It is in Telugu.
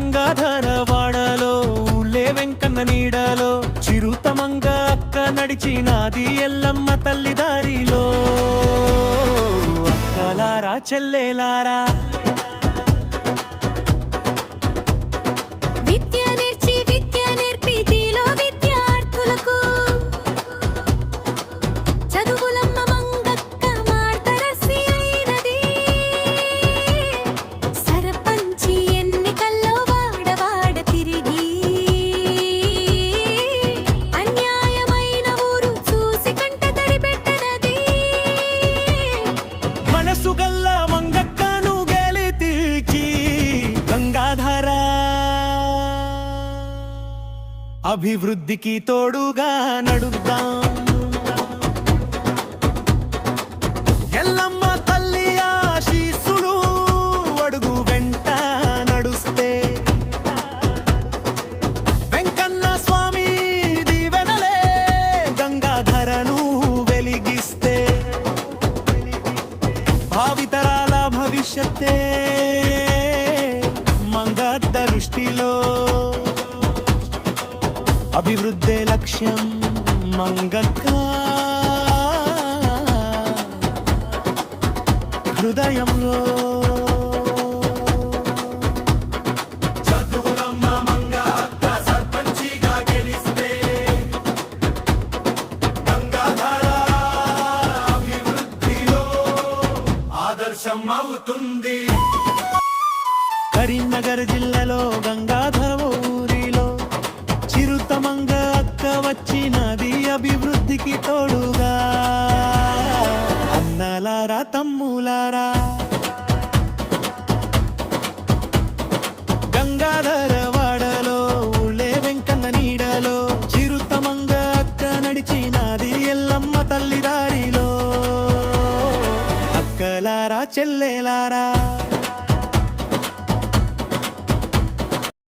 గంగాధర వాడలో ఊళ్ళే వెంకన్న నీడలో చిరుతమంగ అక్క నడిచినాది ఎల్లమ్మ తల్లి దారిలో అక్కలారా చెల్లెలారా అభివృద్ధికి తోడుగా నడుద్దాం. ఎల్లమ్మ తల్లి ఆశీస్సులు అడుగు వెంట నడుస్తే. వెంకన్న స్వామి దీవెనలే గంగాధరను వెలిగిస్తే. భావితరాల భవిష్యత్తే మంగ దృష్టిలో. అభివృద్ధి లక్ష్యం మంగక్క. హృదయంలో కరీంనగర్ జిల్లాలో అక్క అభివృద్ధికి తోడుగా. అన్నలారా తమ్ములారా. గంగాధర వాడలో ఊళ్ళే వెంకన్న నీడలో చిరుతమంగ అక్క నడిచినది ఎల్లమ్మ తల్లి దారిలో. అక్కలారా చెల్లెలారా.